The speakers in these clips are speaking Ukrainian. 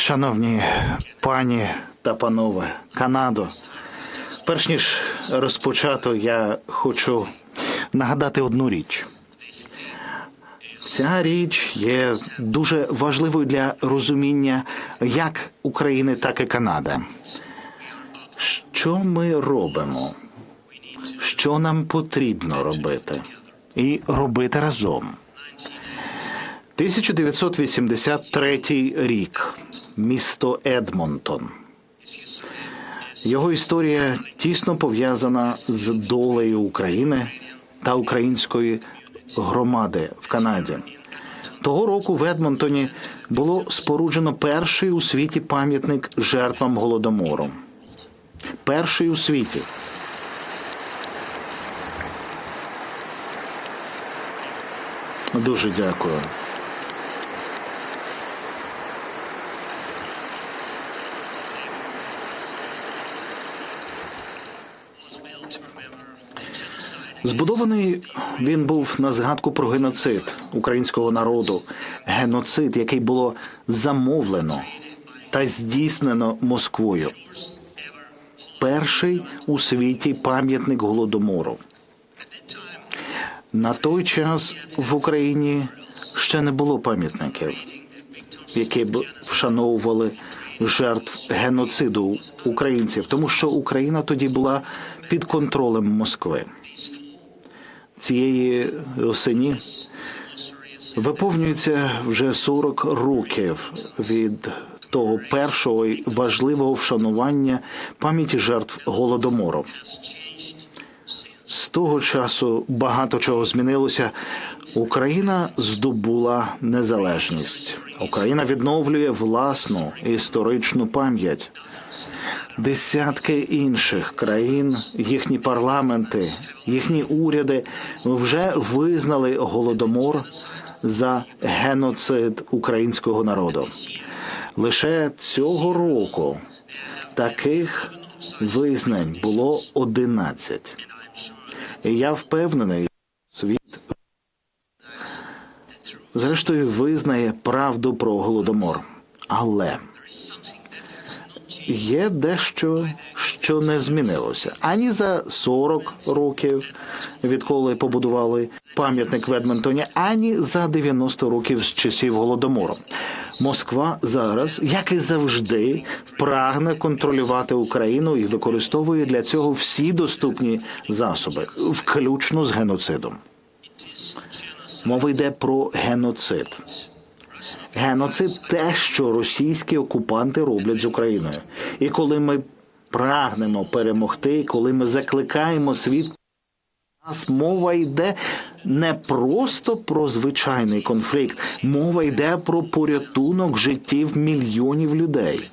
Шановні пані та панове, Канадо, перш ніж розпочати, я хочу нагадати одну річ. Ця річ є дуже важливою для розуміння як України, так і Канади. Що ми робимо? Що нам потрібно робити? І робити разом. 1983 рік. Місто Едмонтон. Його історія тісно пов'язана з долею України та української громади в Канаді. Того року в Едмонтоні було споруджено перший у світі пам'ятник жертвам голодомору. Перший у світі. Дуже дякую. Збудований він був на згадку про геноцид українського народу, геноцид, який було замовлено та здійснено Москвою. Перший у світі пам'ятник голодомору. На той час в Україні ще не було пам'ятників, які б вшановували жертв геноциду українців, тому що Україна тоді була під контролем Москви. Цієї осені виповнюється вже 40 років від того першого і важливого вшанування пам'яті жертв голодомору. З того часу багато чого змінилося. Україна здобула незалежність. Україна відновлює власну історичну пам'ять. Десятки інших країн, їхні парламенти, їхні уряди вже визнали голодомор за геноцид українського народу. Лише цього року таких визнань було 11. І я впевнений, світ зрештою визнає правду про голодомор. Але є дещо, що не змінилося ані за 40 років, відколи побудували пам'ятник в Едмонтоні, ані за 90 років з часів голодомору. Москва зараз, як і завжди, прагне контролювати Україну і використовує для цього всі доступні засоби, включно з геноцидом. Мова йде про геноцид. Геноцид те, що російські окупанти роблять з Україною. І коли ми прагнемо перемогти, коли ми закликаємо світ, нас мова йде не просто про звичайний конфлікт, мова йде про порятунок життів мільйонів людей.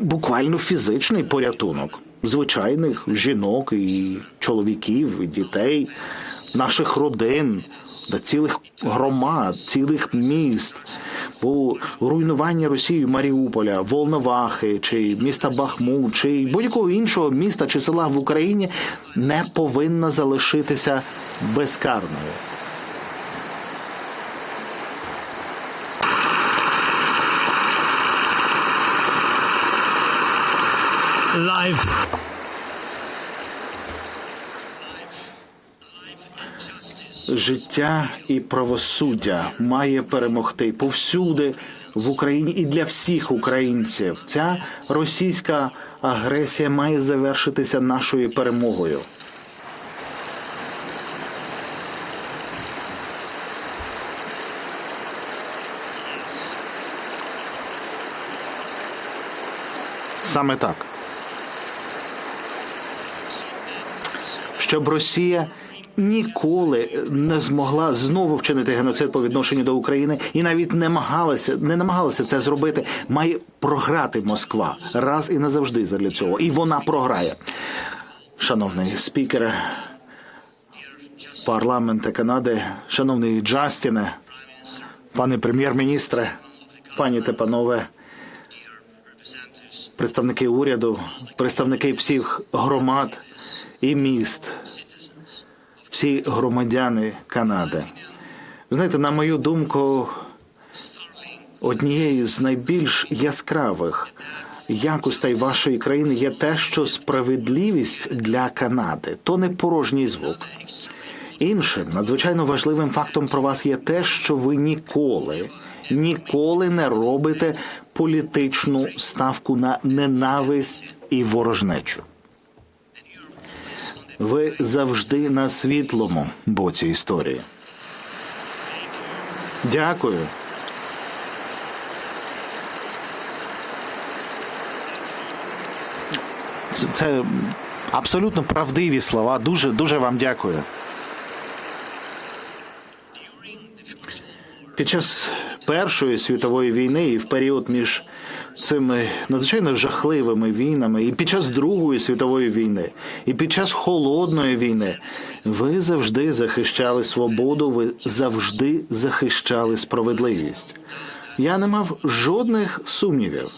Буквально фізичний порятунок звичайних жінок і чоловіків, і дітей, наших родин, до цілих громад, цілих міст. Бо руйнування Росії Маріуполя, Волновахи, чи міста Бахмут, чи будь-якого іншого міста чи села в Україні не повинна залишитися безкарною. life. Життя і правосуддя має перемогти повсюди в Україні і для всіх українців. Ця російська агресія має завершитися нашою перемогою. Саме так. Щоб Росія ніколи не змогла знову вчинити геноцид по відношенню до України і навіть не намагалася, не намагалася це зробити. Має програти Москва раз і назавжди задля цього. І вона програє. Шановний спікере парламенту Канади, шановний Джастіне, пане прем'єр-міністре, пані та панове, представники уряду, представники всіх громад і міст, всі громадяни Канади. Знаєте, на мою думку, Однією з найбільш яскравих якостей вашої країни є те, що справедливість для Канади то не порожній звук. Іншим надзвичайно важливим фактом про вас є те, що ви ніколи, ніколи не робите політичну ставку на ненависть і ворожнечу. Ви завжди на світлому боці історії. Дякую. Це, абсолютно правдиві слова. Дуже дуже вам дякую. Під час Першої світової війни і в період між цими надзвичайно жахливими війнами, і під час Другої світової війни, і під час холодної війни ви завжди захищали свободу, ви завжди захищали справедливість. Я не мав жодних сумнівів,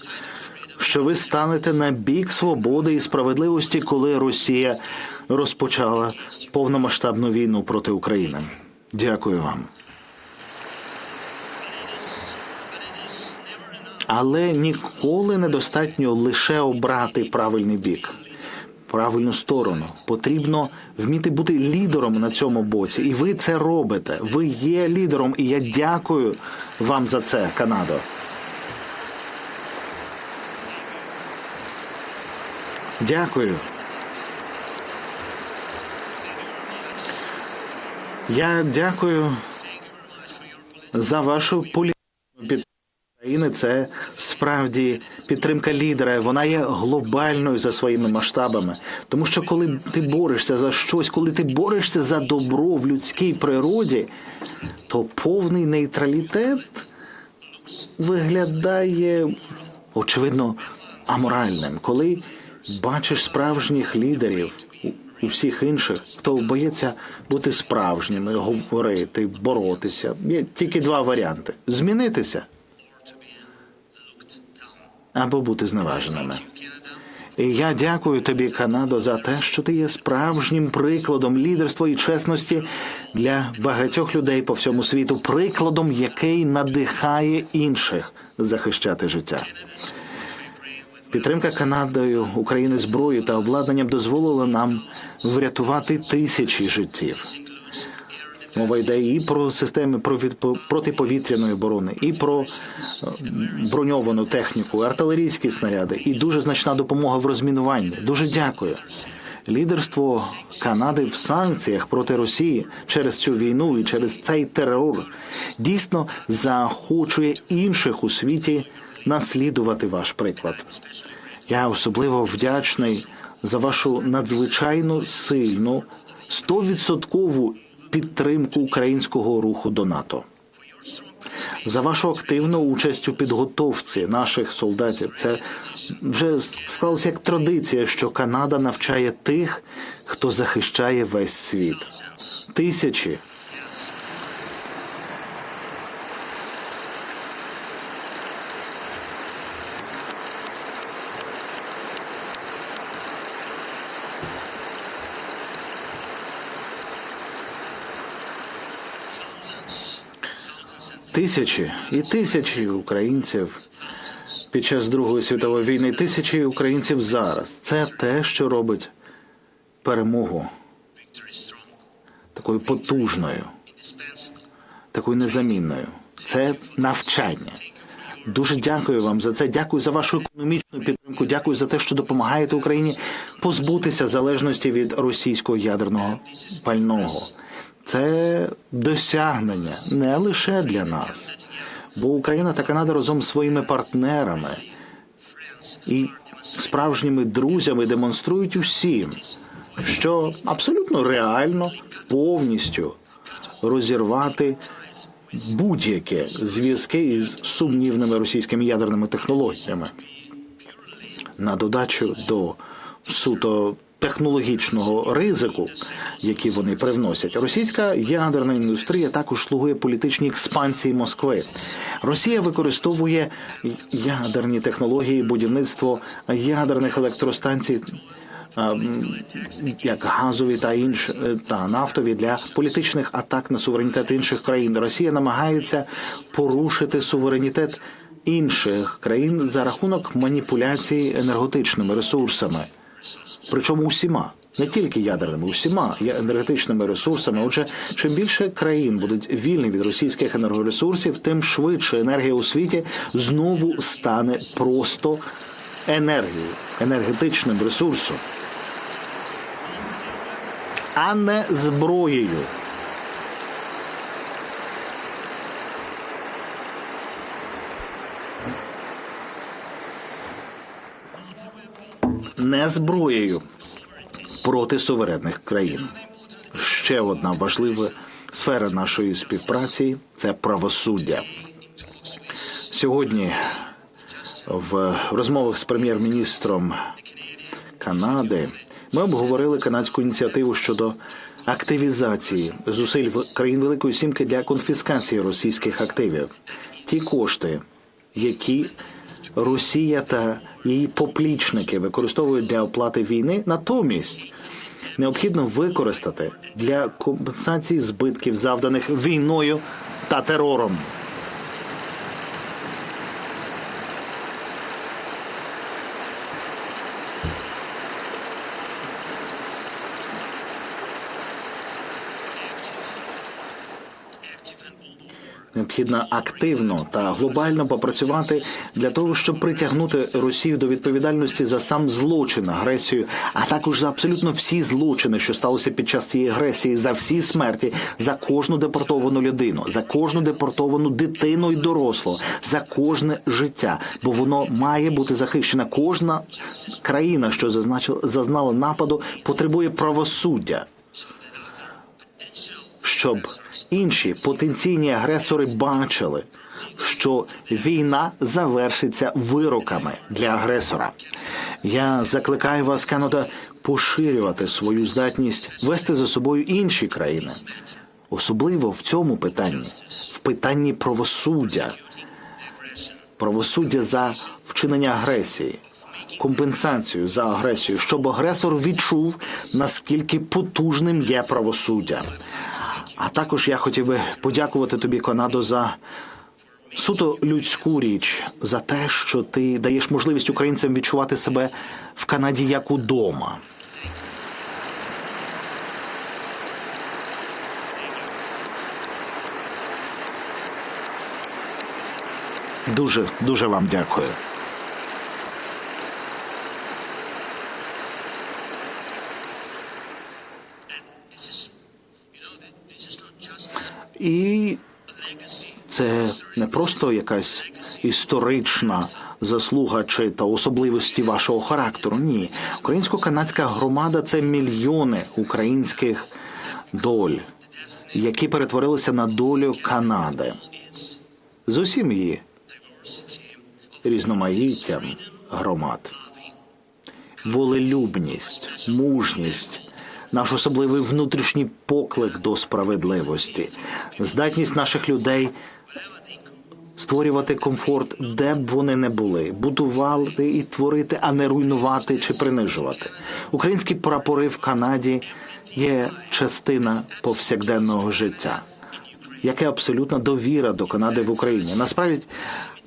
що ви станете на бік свободи і справедливості, коли Росія розпочала повномасштабну війну проти України. Дякую вам. Але ніколи недостатньо лише обрати правильний бік, правильну сторону. Потрібно вміти бути лідером на цьому боці. І ви це робите. Ви є лідером, і я дякую вам за це, Канадо. Дякую. Я дякую за вашу політику країни. Це справді підтримка лідера. Вона є глобальною за своїми масштабами. Тому що коли ти борешся за щось, коли ти борешся за добро в людській природі, то повний нейтралітет виглядає очевидно аморальним. Коли бачиш справжніх лідерів у всіх інших, хто боїться бути справжніми, говорити, боротися. Є тільки два варіанти: змінитися або бути зневаженими. І я дякую тобі, Канадо, за те, що ти є справжнім прикладом лідерства і чесності для багатьох людей по всьому світу, прикладом, який надихає інших захищати життя. Підтримка Канадою України зброєю та обладнанням дозволила нам врятувати тисячі життів. Мова йде і про системи протиповітряної оборони, і про е, броньовану техніку, артилерійські снаряди, і дуже значна допомога в розмінуванні. Дуже дякую. Лідерство Канади в санкціях проти Росії через цю війну і через цей терор дійсно заохочує інших у світі наслідувати ваш приклад. Я особливо вдячний за вашу надзвичайно сильну стовідсоткову підтримку українського руху до НАТО. За вашу активну участь у підготовці наших солдатів. Це вже склалося як традиція, що Канада навчає тих, хто захищає весь світ. Тисячі Тисячі і тисячі українців під час Другої світової війни, тисячі українців зараз. Це те, що робить перемогу такою потужною, такою незамінною. Це навчання. Дуже дякую вам за це. Дякую за вашу економічну підтримку. Дякую за те, що допомагаєте Україні позбутися залежності від російського ядерного пального. Це досягнення не лише для нас, бо Україна та Канада разом з своїми партнерами і справжніми друзями демонструють усім, що абсолютно реально повністю розірвати будь-які зв'язки із сумнівними російськими ядерними технологіями. На додачу до суто технологічного ризику, який вони привносять, російська ядерна індустрія також слугує політичній експансії Москви. Росія використовує ядерні технології, будівництво ядерних електростанцій як газові та інші е, та нафтові для політичних атак на суверенітет інших країн. Росія намагається порушити суверенітет інших країн за рахунок маніпуляцій енергетичними ресурсами, причому усіма. Не тільки ядерними, усіма енергетичними ресурсами. Отже, чим більше країн будуть вільні від російських енергоресурсів, тим швидше енергія у світі знову стане просто енергією, енергетичним ресурсом, а не зброєю. Не зброєю проти суверенних країн. Ще одна важлива сфера нашої співпраці це правосуддя. Сьогодні в розмовах з прем'єр-міністром Канади ми обговорили канадську ініціативу щодо активізації зусиль країн Великої Сімки для конфіскації російських активів. Ті кошти, які Росія та її поплічники використовують для оплати війни, натомість необхідно використати для компенсації збитків, завданих війною та терором. Необхідно активно та глобально попрацювати для того, щоб притягнути Росію до відповідальності за сам злочин, агресію, а також за абсолютно всі злочини, що сталося під час цієї агресії, за всі смерті, за кожну депортовану людину, за кожну депортовану дитину і дорослу, за кожне життя, бо воно має бути захищена. Кожна країна, що зазначила зазнала нападу, потребує правосуддя щоб інші потенційні агресори бачили, що війна завершиться вироками для агресора. Я закликаю вас, Канада, поширювати свою здатність вести за собою інші країни, особливо в цьому питанні, в питанні правосуддя, правосуддя за вчинення агресії. Компенсацію за агресію, щоб агресор відчув, наскільки потужним є правосуддя. А також я хотів би подякувати тобі, Канадо, за суто людську річ, за те, що ти даєш можливість українцям відчувати себе в Канаді як удома. Дуже, дуже вам дякую. І це не просто якась історична заслуга чи та особливості вашого характеру. Ні, українсько-канадська громада це мільйони українських доль, які перетворилися на долю Канади. З усім її різноманіттям громад, волелюбність, мужність, наш особливий внутрішній поклик до справедливості, здатність наших людей створювати комфорт, де б вони не були, будувати і творити, а не руйнувати чи принижувати. Українські прапори в Канаді є частина повсякденного життя. Яке абсолютна довіра до Канади в Україні. Насправді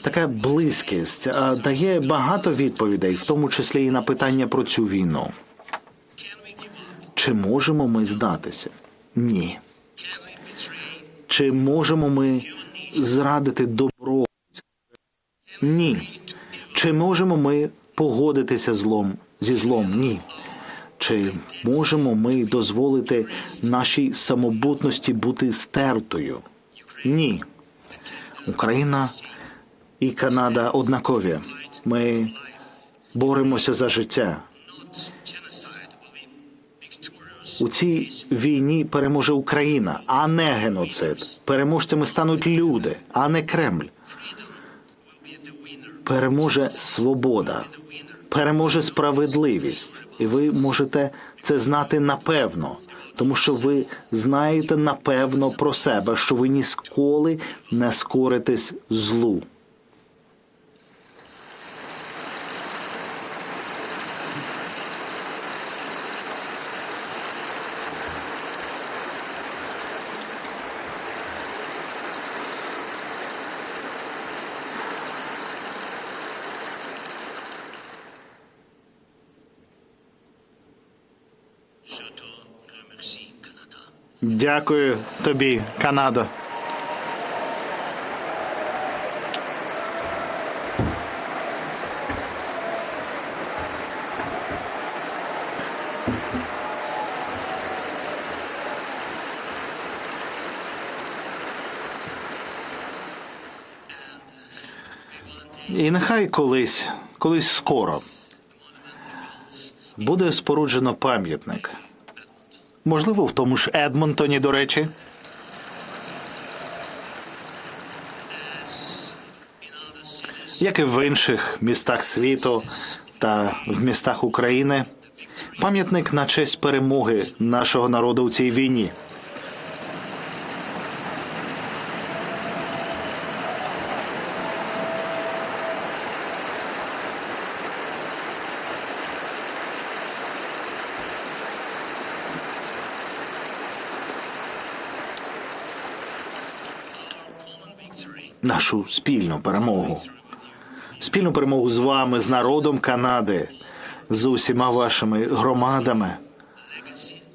така близькість дає багато відповідей, в тому числі і на питання про цю війну. Чи можемо ми здатися? Ні. Чи можемо ми зрадити добро? Ні. Чи можемо ми погодитися злом зі злом? Ні. Чи можемо ми дозволити нашій самобутності бути стертою? Ні. Україна і Канада однакові. Ми боремося за життя. У цій війні переможе Україна, а не геноцид. Переможцями стануть люди, а не Кремль. Переможе свобода, переможе справедливість, і ви можете це знати напевно, тому що ви знаєте напевно про себе, що ви ніколи не скоритесь злу. Дякую тобі, Канадо. І нехай колись, колись скоро буде споруджено пам'ятник. Можливо, в тому ж Едмонтоні, до речі. Як і в інших містах світу та в містах України, пам'ятник на честь перемоги нашого народу у цій війні. Нашу спільну перемогу. Спільну перемогу з вами, з народом Канади, з усіма вашими громадами,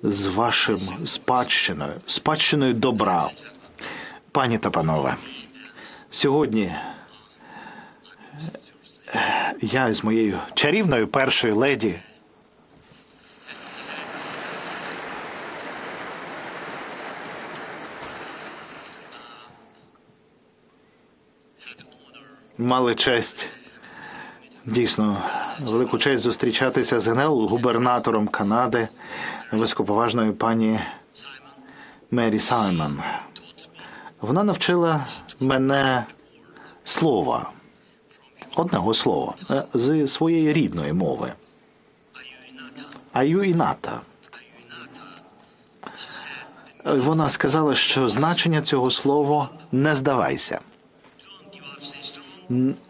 з вашим спадщиною, спадщиною добра. Пані та панове, сьогодні я з моєю чарівною першою леді мали честь дійсно велику честь зустрічатися з генерал-губернатором Канади, високоповажною пані Мері Саймон. Вона навчила мене слова, одного слова е, з своєї рідної мови. Аюіната. Вона сказала, що значення цього слова не здавайся.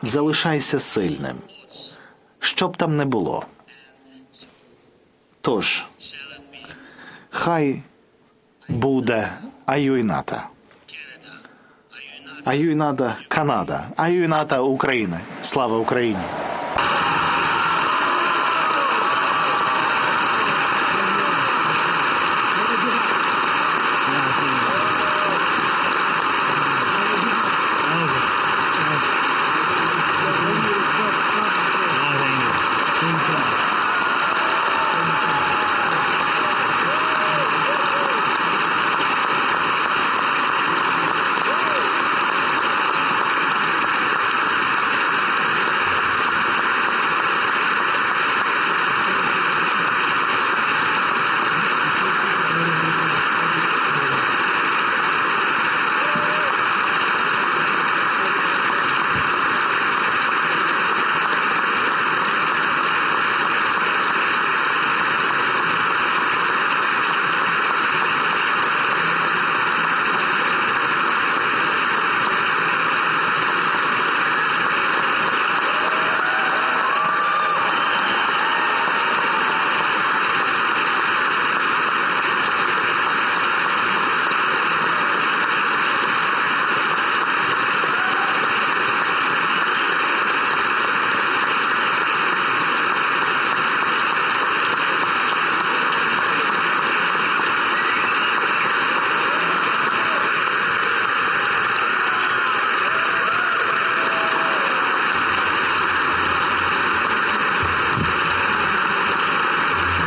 Залишайся сильним, що б там не було. Тож, хай буде Аюйната. Аюйната Канада, Аюйната Україна. Слава Україні!